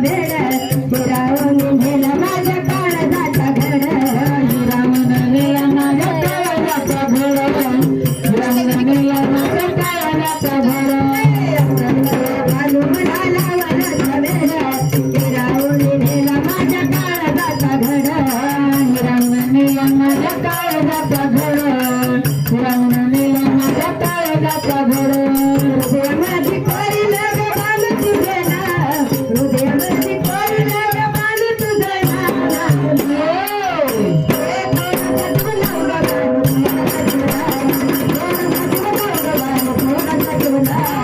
राऊन गेला माझ्या काळ घात घर मिळा घर रंग नियम काळ घात घर बालू झाला घाता वेडा चिराव गेला माझ्या काळ घाता घर नियम माझ्या काळजात घर नियम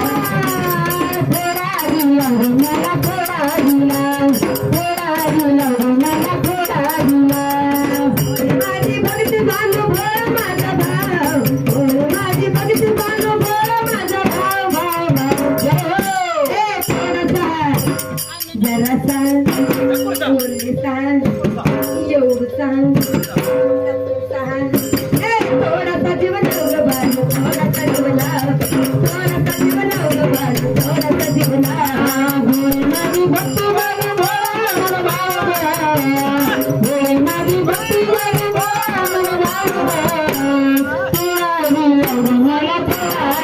मला खोळ थोडा लुला मला खोड माझी बरीच भानुभ माझा भाऊ माझी बरीच भानू भ माझा भाऊ भाऊ भाऊ घर सांगितलं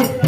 Thank you.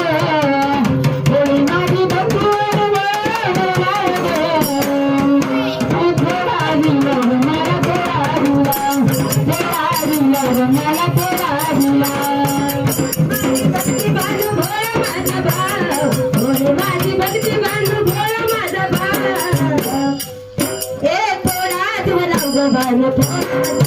मला गो माझी भक्ती बांधू भोळ माझं बांधू भाव एक तुम्हाला